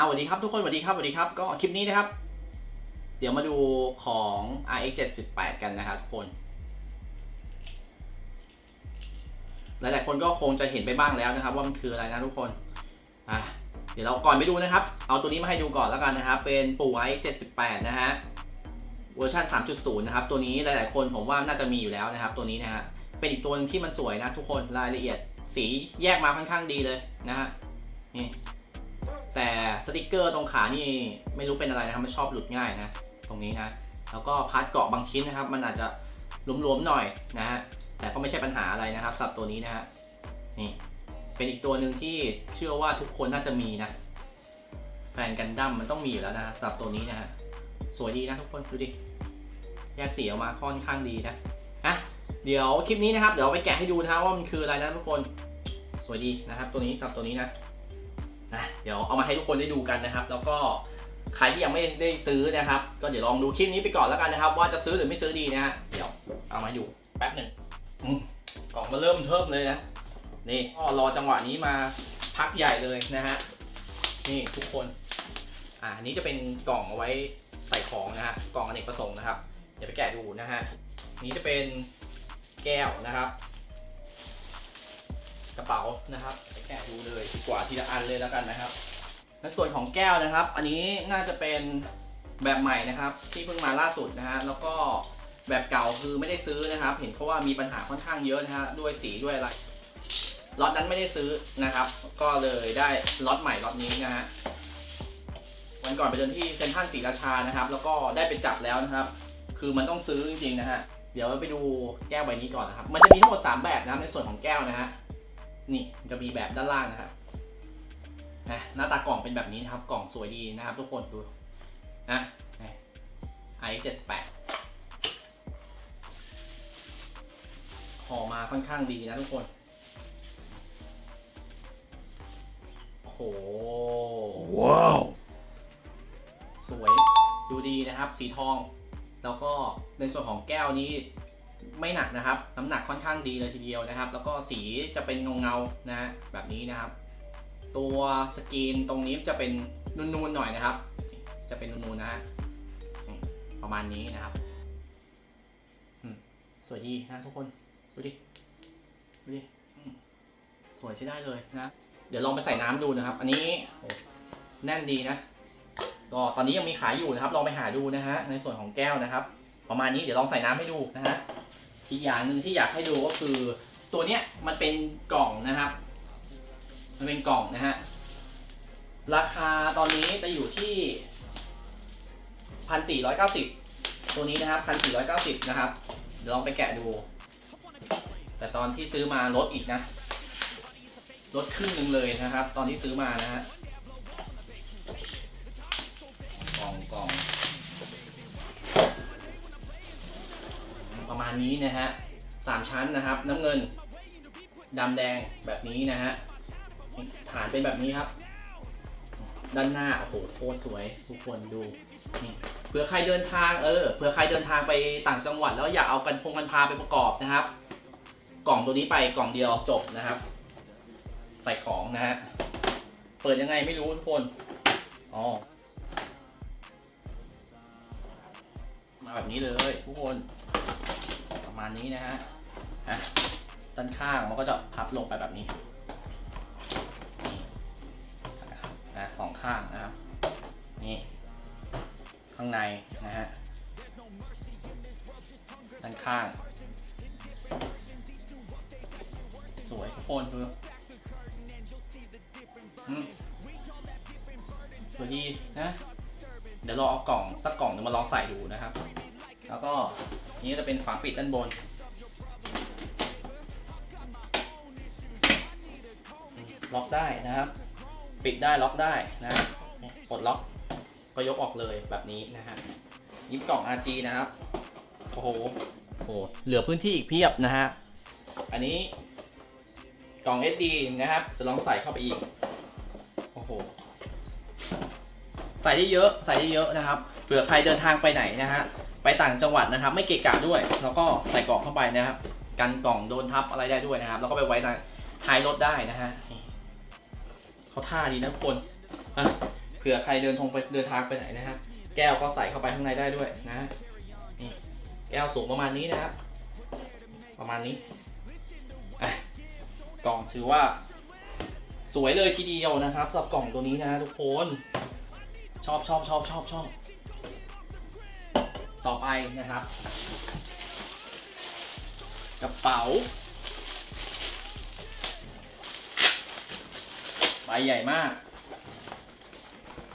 เอาสวัสดีครับทุกคนสวัสดีครับสวัสดีครับก็คลิปนี้นะครับ เดี๋ยวมาดูของ RX 78กันนะครับทุกคน หลายๆคนก็คงจะเห็นไปบ้างแล้วนะครับ ว่ามันคืออะไรนะทุกคนอะเดี๋ยวเราก่อนไปดูนะครับ เอาตัวนี้มาให้ดูก่อนแล้วกันนะครับ เป็นปู่ RX 78นะฮะเวอร์ชัน3.0 นะครับ ตัวนี้หลาย ๆ คนผมว่าน่าจะมีอยู่แล้วนะครับ ตัวนี้นะฮะเป็นอีกตัวนึงที่มันสวยนะทุกคนรายละเอียดสีแยกมาค่อนข้างดีเลยนะฮะนี่ แต่สติกเกอร์ตรงขานี่ไม่รู้เป็นอะไรนะครับมันชอบหลุดง่ายนะ ตรงนี้นะ แล้วก็พาร์ทเกาะบางชิ้นนะครับ มันอาจจะหลวมๆหน่อยนะฮะแต่ก็ไม่ใช่ปัญหาอะไรนะครับสับตัวนี้นะฮะนี่เป็นอีกตัวหนึ่งที่เชื่อว่าทุกคนน่าจะมีนะแฟนกันดั้มมันต้องมีอยู่แล้วนะสับตัวนี้นะฮะสวยดีนะทุกคนดูดิแยกสีออกมาค่อนข้างดีนะอะเดี๋ยวคลิปนี้นะครับ เดี๋ยวไปแกะให้ดูนะว่ามันคืออะไรนะทุกคน สวยดีนะครับ ตัวนี้สับตัวนี้นะ นะเดี๋ยวเอามาให้ทุกคนได้ดูกันนะครับ แล้วก็ใครที่ยังไม่ได้ซื้อนะครับ ก็เดี๋ยวลองดูคลิปนี้ไปก่อนแล้วกันนะครับ ว่าจะซื้อหรือไม่ซื้อดีนะฮะเดี๋ยวเอามาอยู่แป๊บหนึ่งอืมกล่องมาเริ่มเทิมเลยนะนี่ก็รอจังหวะนี้มาพักใหญ่เลยนะฮะนี่ทุกคนอ่าอันนี้จะเป็นกล่องเอาไว้ใส่ของนะฮะกล่องอเนกประสงค์นะครับเดี๋ยวไปแกะดูนะฮะนี้จะเป็นแก้วนะครับก ระเป๋านะครับไปแกะดูเลยดีกว่าทีละอันเลยแล้วกันนะครับในส่วนของแก้วนะครับ อันนี้น่าจะเป็นแบบใหม่นะครับ ที่เพิ่งมาล่าสุดนะฮะแล้วก็แบบเก่าคือไม่ได้ซื้อนะครับ เห็นเพราะว่ามีปัญหาค่อนข้างเยอะนะฮะด้วยสีด้วยอะไรล็อตนั้นไม่ได้ซื้อนะครับ ก็เลยได้ล็อตใหม่ล็อตนี้นะฮะวันก่อนไปเดินที่เซ็นทรัลศรีราชานะครับ แล้วก็ได้ไปจับแล้วนะครับ คือมันต้องซื้อจริงๆนะฮะเดี๋ยวไปดูแก้วใบนี้ก่อนนะครับ มันจะมีทั้งหมด 3 แบบนะครับในส่วนของแก้วนะฮะ นี่มันจะมีแบบด้านล่างนะครับนะหน้าตากล่องเป็นแบบนี้นะครับ กล่องสวยดีนะครับ ทุกคนดูนะไอเจ็ดแปดห่อมาค่อนข้างดีนะทุกคนโอ้โห Wow. สวย ดูดีนะครับ สีทอง แล้วก็ในส่วนของแก้วนี้ ไม่หนักนะครับ น้ำหนักค่อนข้างดีเลยทีเดียวนะครับ แล้วก็สีจะเป็นเงาเงานะ แบบนี้นะครับ ตัวสกรีนตรงนี้จะเป็นนูนๆหน่อยนะครับ จะเป็นนูนๆนะฮะประมาณนี้นะครับสวยดีนะทุกคนดูดิดูดิสวยใช้ได้เลยนะ เดี๋ยวลองไปใส่น้ำดูนะครับ อันนี้แน่นดีนะก็ตอนนี้ยังมีขายอยู่นะครับ ลองไปหาดูนะฮะในส่วนของแก้วนะครับ ประมาณนี้เดี๋ยวลองใส่น้ำให้ดูนะฮะ อีกอย่างหนึ่งที่อยากให้ดูก็คือ ตัวเนี้ยมันเป็นกล่องนะครับ มันเป็นกล่องนะฮะ ราคาตอนนี้จะอยู่ที่พันสี่ร้อยเก้าสิบตัวนี้นะครับพันสี่ร้อยเก้าสิบนะครับเดี๋ยวลองไปแกะดู แต่ตอนที่ซื้อมาลดอีกนะลดครึ่งหนึ่งเลยนะครับ ตอนที่ซื้อมานะฮะ มาณนี้นะฮะสามชั้นนะครับ น้ำเงินดำแดงแบบนี้นะฮะฐานเป็นแบบนี้ครับ ด้านหน้าโอ้โหโคตรสวยทุกคนดูเผื่อใครเดินทางเออเผื่อใครเดินทางไปต่างจังหวัด แล้วอยากเอากันพงกันพาไปประกอบนะครับ กล่องตัวนี้ไปกล่องเดียวจบนะครับ ใส่ของนะฮะเปิดยังไงไม่รู้ทุกคนอ๋อมาแบบนี้เลยทุกคน ณนี้นะฮะฮะด้านข้างมันก็จะพับลงไปแบบนี้นี่นะสองข้างนะครับ นี่ ข้างในนะฮะ ด้านข้าง สวยทุกคนดูสวยดีนะ เดี๋ยวเราเอากล่องสักกล่องหนึงมาลองใส่ดูนะครับ แล้วก็นี้จะเป็นฝาปิดด้านบน ล็อกได้นะครับ ปิดได้ล็อกได้นะครับปลดล็อกก็ยกออกเลยแบบนี้นะฮะยิบกล่อง RG นะครับโอ้โหโอ้โหเหลือพื้นที่อีกเพียบนะฮะอันนี้กล่อง SD นะครับ จะลองใส่เข้าไปอีกโอ้โหใส่ได้เยอะใส่ได้เยอะนะครับเผื่อใครเดินทางไปไหนนะฮะ ไปต่างจังหวัดนะครับ ไม่เกะกะด้วย แล้วก็ใส่กล่องเข้าไปนะครับ กันกล่องโดนทับอะไรได้ด้วยนะครับ แล้วก็ไปไว้ในท้ายรถได้นะฮะเขาท่าดีนะทุกคนอะเผื่อใครเดินทงไปเดินทางไปไหนนะฮะแก้วก็ใส่เข้าไปข้างในได้ด้วยนะนี่แก้วสูงประมาณนี้นะครับ ประมาณนี้อะกล่องถือว่า สวยเลยทีเดียวนะครับสำหรับกล่องตัวนี้นะทุกคน ชอบชอบชอบชอบชอบ ต่อไปนะครับ กระเป๋า ใบใหญ่มาก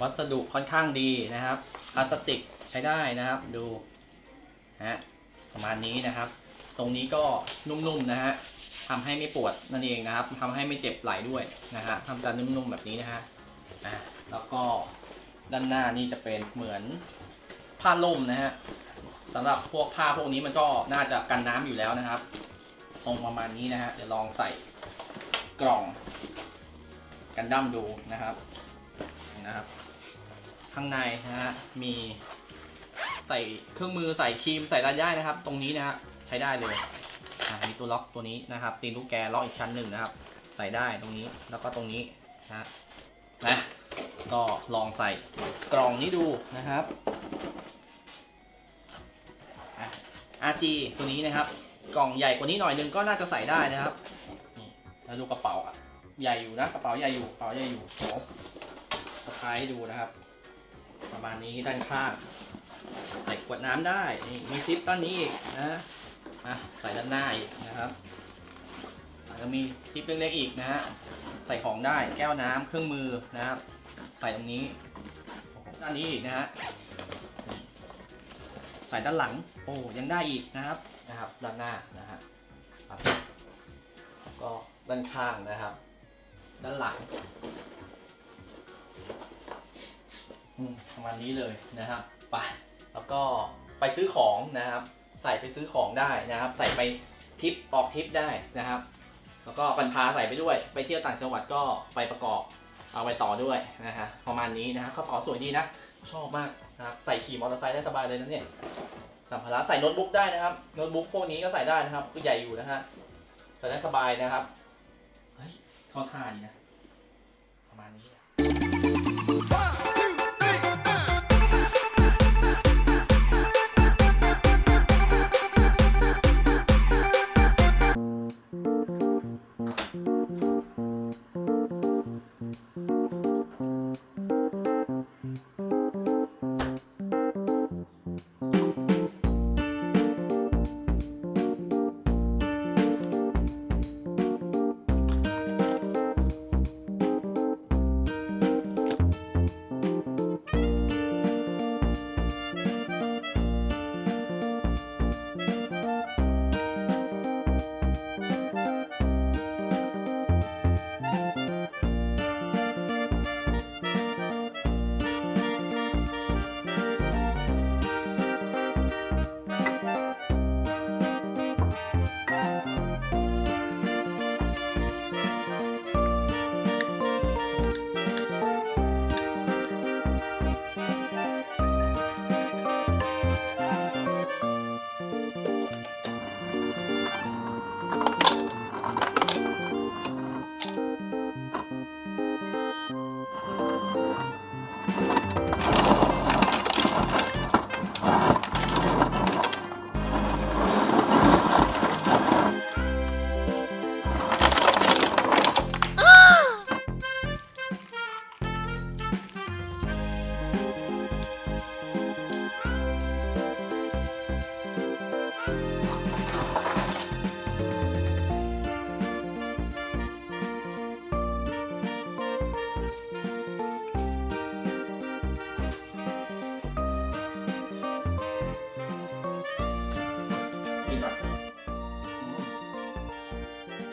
วัสดุค่อนข้างดีนะครับพลาสติกใช้ได้นะครับดูฮะประมาณนี้นะครับ ตรงนี้ก็นุ่มๆนะฮะทำให้ไม่ปวดนั่นเองนะครับทำให้ไม่เจ็บไหล่ด้วยนะฮะทำจานนุ่มๆแบบนี้นะฮะอะแล้วก็ด้านหน้านี่จะเป็นเหมือน ผ้าล่มนะฮะสำหรับพวกผ้าพวกนี้มันก็น่าจะกันน้ำอยู่แล้วนะครับทรงประมาณนี้นะฮะเดี๋ยวลองใส่กล่องกันดั้มดูนะครับนะครับ ข้างในนะฮะมีใส่เครื่องมือใส่ครีมใส่รายได้นะครับ ตรงนี้นะฮะใช้ได้เลยมีตัวล็อกตัวนี้นะครับตีนลูกแกล็อกอีกชั้นหนึ่งนะครับ ใส่ได้ตรงนี้แล้วก็ตรงนี้นะนะก็ลองใส่กล่องนี้ดูนะครับ RG ตัวนี้นะครับ กล่องใหญ่กว่านี้หน่อยนึงก็น่าจะใส่ได้นะครับแล้วดูกระเป๋าอะใหญ่อยู่นะกระเป๋าใหญ่อยู่กระเป๋าใหญ่อยู่เดี๋ยวสะพายดูนะครับ ประมาณนี้ด้านข้างใส่ขวดน้ำได้นี่มีซิปด้านนี้อีกนะอะใส่ด้านหน้าอีกนะครับแล้วมีซิปเล็กๆอีกนะฮะใส่ของได้แก้วน้ำเครื่องมือนะครับ ใส่ตรงนี้ด้านนี้อีกนะฮะ นี่ใส่ด้านหลัง โอ้ยังได้อีกนะครับนะครับ ด้านหน้านะฮะครับก็ด้านข้างนะครับ ด้านหลังอืมประมาณนี้เลยนะครับไปแล้วก็ไปซื้อของนะครับ ใส่ไปซื้อของได้นะครับ ใส่ไปทริปออกทริปได้นะครับ แล้วก็ปันพาใส่ไปด้วย ไปเที่ยวต่างจังหวัดก็ไปประกอบเอาไปต่อด้วยนะฮะประมาณนี้นะครับกระเป๋าสวยดีนะ ชอบมากนะครับใส่ขี่มอเตอร์ไซค์ได้สบายเลยนะเนี่ยสัมภาระใส่โน้ตบุ๊กได้นะครับโน้ตบุ๊กพวกนี้ก็ใส่ได้นะครับก็ใหญ่อยู่นะฮะใส่ได้สบายนะครับเฮ้ยเข้าท่าดีนะ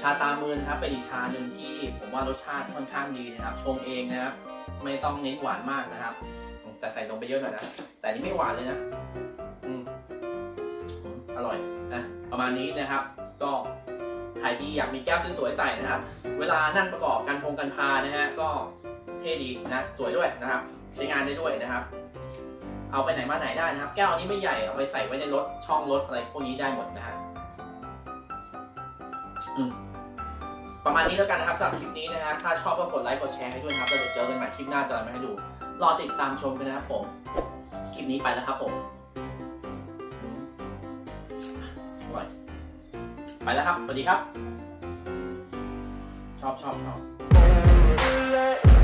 ชาตามมือนะครับเป็นอีกชาหนึ่งที่ผมว่ารสชาติค่อนข้างดีนะครับชงเองนะครับ ไม่ต้องเน้นหวานมากนะครับ แต่ใส่นมไปเยอะหน่อยนะ แต่นี่ไม่หวานเลยนะอืมอืมอร่อยนะประมาณนี้นะครับ ก็ใครที่อยากมีแก้วสวยๆใส่นะครับ เวลานั่งประกอบกันพงกันพานะฮะก็เท่ดีนะสวยด้วยนะครับ ใช้งานได้ด้วยนะครับ เอาไปไหนมาไหนได้นะครับ แก้วอันนี้ไม่ใหญ่เอาไปใส่ไว้ในรถช่องรถอะไรพวกนี้ได้หมดนะฮะอืม ประมาณนี้แล้วกันนะครับสำหรับคลิปนี้นะฮะถ้าชอบก็กดไลค์กดแชร์ให้ด้วยครับแล้วเดี๋ยวเจอกันใหม่คลิปหน้าจะอะไรมาให้ดู รอติดตามชมกันนะครับผม คลิปนี้ไปแล้วครับผมอร่อยไปแล้วครับสวัสดีครับ ชอบชอบชอบ